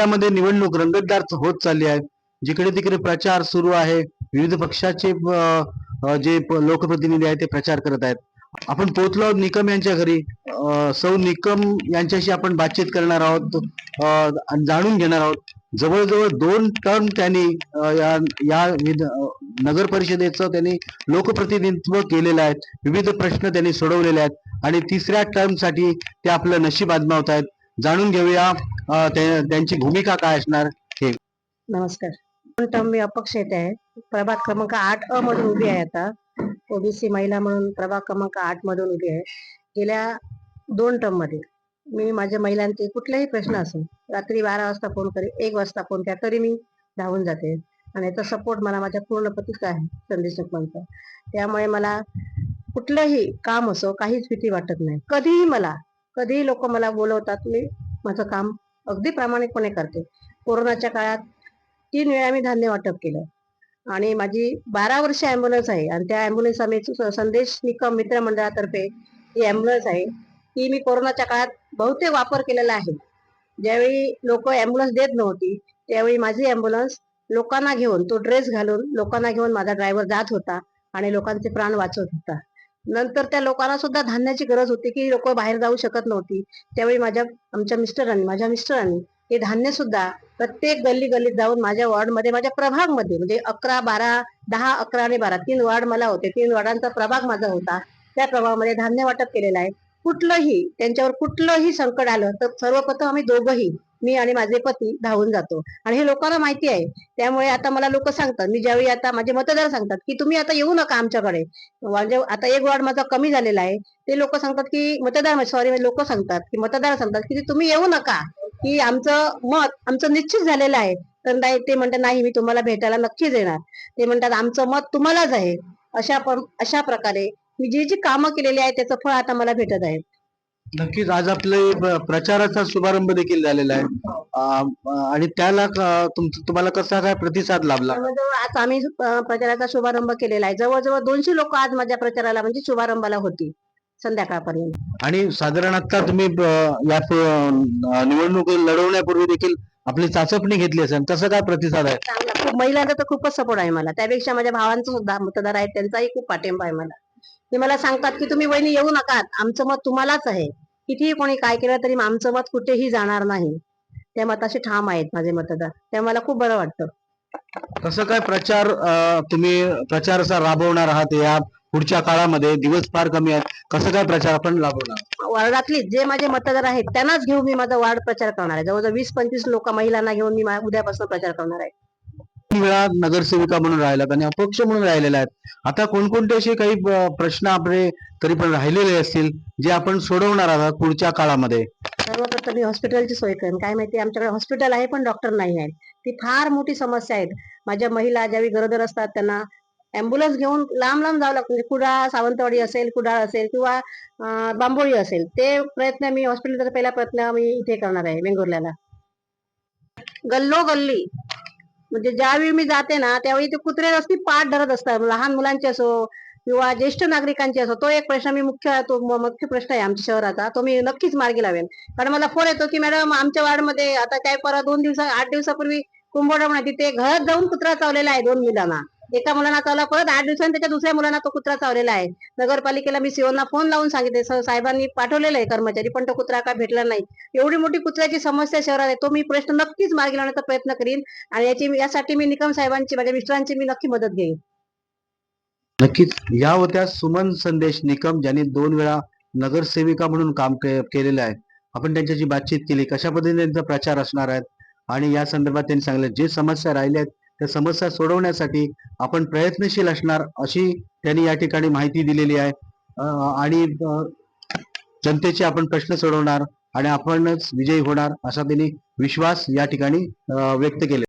जिल्ह्यामध्ये निवडणूक रंगतदार होत चालली आहे. जिकडे तिकडे प्रचार सुरू आहे. विविध पक्षाचे जे लोकप्रतिनिधी आहेत ते प्रचार करत आहेत. आपण पोहोचलो आहोत निकम यांच्या घरी. सौ निकम यांच्याशी आपण बातचीत करणार आहोत. जाणून घेणार आहोत. जवळजवळ दोन टर्म त्यांनी या या नगर परिषदेचं त्यांनी लोकप्रतिनिधित्व केलेलं आहे. विविध प्रश्न त्यांनी सोडवलेले आहेत. आणि तिसऱ्या टर्मसाठी ते आपलं नशीब आजमावत आहेत. जाणून घेऊया अ, त्यांची भूमिका काय असणार हे. नमस्कार. टर्म मी अपक्ष येते. आहे प्रभाग क्रमांक आठ अ मधून उभी आहे आता. ओबीसी महिला म्हणून प्रभाग क्रमांक आठ मधून उभी आहे. गेल्या दोन टर्ममध्ये मी माझ्या महिलांचे कुठलाही प्रश्न असेल रात्री बारा वाजता फोन करेल एक वाजता फोन करा तरी मी धावून जाते. आणि याचा सपोर्ट मला माझ्या पूर्ण पतीचा आहे संदेश सुकमांचा त्यामुळे मला कुठलंही काम असो काहीच भीती वाटत नाही. कधीही मला कधीही लोक मला बोलवतात मी माझं काम अगदी प्रामाणिकपणे करते. कोरोनाच्या काळात तीन वेळा मी धान्य वाटप केलं. आणि माझी बारा वर्ष ॲम्ब्युलन्स आहे आणि त्या ॲम्ब्युलन्स आम्ही स- संदेश निकम मित्र मंडळातर्फे ही ॲम्ब्युलन्स आहे ती मी कोरोनाच्या काळात बहुतेक वापर केलेला आहे. ज्यावेळी लोक ॲम्ब्युलन्स देत नव्हती त्यावेळी माझी ॲम्ब्युलन्स लोकांना घेऊन तो ड्रेस घालून लोकांना घेऊन माझा ड्रायव्हर जात होता आणि लोकांचे प्राण वाचवत होता. नंतर त्या लोकांना सुद्धा धान्याची गरज होती की लोक बाहेर जाऊ शकत नव्हती. त्यावेळी माझ्या आमच्या मिस्टरांनी माझ्या मिस्टरांनी हे धान्य सुद्धा प्रत्येक गल्ली गल्लीत जाऊन माझ्या वॉर्डमध्ये माझ्या प्रभागमध्ये म्हणजे अकरा बारा दहा अकरा आणि बारा तीन वॉर्ड मला होते. तीन वॉर्डांचा प्रभाग माझा होता. त्या प्रभागामध्ये धान्य वाटप केलेलं आहे. कुठलंही त्यांच्यावर कुठलंही संकट आलं तर सर्वप्रथम आम्ही दोघंही मी आणि माझे पती धावून जातो. आणि हे लोकांना माहिती आहे. त्यामुळे आता मला लोक सांगतात मी ज्यावेळी आता माझे मतदार सांगतात की तुम्ही आता येऊ नका आमच्याकडे. म्हणजे आता एक वॉर्ड माझा कमी झालेला आहे. ते लोक सांगतात की मतदार सॉरी लोक सांगतात की मतदार सांगतात की तुम्ही येऊ नका. की आमचं मत आमचं निश्चित झालेलं आहे. तर नाही ते म्हणतात नाही मी तुम्हाला भेटायला नक्कीच येणार. ते म्हणतात आमचं मत तुम्हालाच आहे. अशा पण अशा प्रकारे मी जी जी कामं केलेली आहेत त्याचं फळ आता मला भेटत आहे. नक्कीच. आज आपले प्रचाराचा शुभारंभ देखील झालेला आहे. आणि त्याला तुम्हाला कसा काय प्रतिसाद लाभला? जवळजवळ आज आम्ही प्रचाराचा शुभारंभ केलेला आहे. जवळजवळ दोनशे लोक आज माझ्या प्रचाराला म्हणजे शुभारंभाला होती संध्याकाळपर्यंत. आणि साधारण आता तुम्ही या निवडणूक लढवण्यापूर्वी देखील आपली चाचपणी घेतली असेल. तसं काय प्रतिसाद आहे? महिलांचा तर खूपच सपोर्ट आहे मला. त्यापेक्षा माझ्या भावांचा सुद्धा मतदार आहे त्यांचाही खूप पाठिंबा आहे मला. ते मला सांगतात की तुम्ही वहिनी येऊ नका. आमचं मत तुम्हालाच आहे. कितीही कोणी काय केलं तरी आमचं मत कुठेही जाणार नाही. त्या मताशी ठाम आहेत माझे मतदार. त्या मला खूप बरं वाटतं. कसं काय प्रचार तुम्ही प्रचार असा राबवणार आहात या पुढच्या काळामध्ये? दिवस फार कमी आहेत. कसं काय प्रचार आपण राबवणार वार्डातली जे माझे मतदार आहेत त्यांनाच घेऊन मी माझा वार्ड प्रचार करणार आहे. जवळजवळ वीस पंचवीस लोक महिलांना घेऊन मी उद्यापासून प्रचार करणार आहे. वेळा नगरसेविका म्हणून राहिल्यात आणि अपक्ष म्हणून राहिलेल्या आहेत. आता कोणकोणते असे काही प्रश्न आपले तरी पण राहिलेले असतील जे आपण सोडवणार आहात पुढच्या काळामध्ये? सर्वप्रथम मी हॉस्पिटलची सोय करेन. काय माहिती आमच्याकडे हॉस्पिटल आहे पण डॉक्टर नाही आहेत ती फार मोठी समस्या आहे माझ्या महिला ज्यावेळी गरोदर असतात त्यांना अँब्युलन्स घेऊन लांब लांब जावं लागतं. म्हणजे कुडाळ सावंतवाडी असेल कुडाळ असेल किंवा बांबोळी असेल ते प्रयत्न मी हॉस्पिटलचा पहिला प्रयत्न मी इथे करणार आहे वेंगुर्ल्याला. गल्लो गल्ली म्हणजे ज्यावेळी मी जाते ना त्यावेळी ते कुत्रे रस्ते पाठ धरत असतात. लहान मुलांचे असो किंवा ज्येष्ठ नागरिकांचे असो तो एक प्रश्न मी मुख्य तो मुख्य प्रश्न आहे आमच्या शहराचा. तो मी नक्कीच मार्गी लावेन. कारण मला फोन येतो की मॅडम आमच्या वार्डमध्ये आता काय परवा दोन दिवसा आठ दिवसापूर्वी कुंभोडा म्हणा तिथे घरात जाऊन कुत्रा चावलेला आहे दोन मुलांना. एका मुलांना चावला परत आठ दिवसांनी त्याच्या दुसऱ्या मुलांना तो कुत्रा चावलेला आहे. नगरपालिकेला मी सीओना फोन लावून सांगितले साहेबांनी पाठवलेलं आहे कर्मचारी पण तो कुत्रा काय भेटला नाही? एवढी मोठी कुत्र्याची समस्या शहरात आहे. तो मी प्रश्न नक्कीच मार्गी लावण्याचा प्रयत्न करीन आणि याची यासाठी मी निकम साहेबांची माझ्या मिस्टरांची मी नक्की मदत घेईन. नक्कीच. या होत्या सुमन संदेश निकम ज्यांनी दोन वेळा नगरसेविका म्हणून काम केलेलं आहे. आपण त्यांच्याशी बातचीत केली. कशा पद्धतीने त्यांचा प्रचार असणार आहे आणि या संदर्भात त्यांनी सांगितलं जे समस्या राहिल्या आहेत त्या समस्या सोडवण्यासाठी आपण प्रयत्नशील असणार अशी त्यांनी या ठिकाणी माहिती दिलेली आहे. आणि जनतेचे आपण प्रश्न सोडवणार आणि आपणच विजयी होणार असा त्यांनी विश्वास या ठिकाणी व्यक्त केले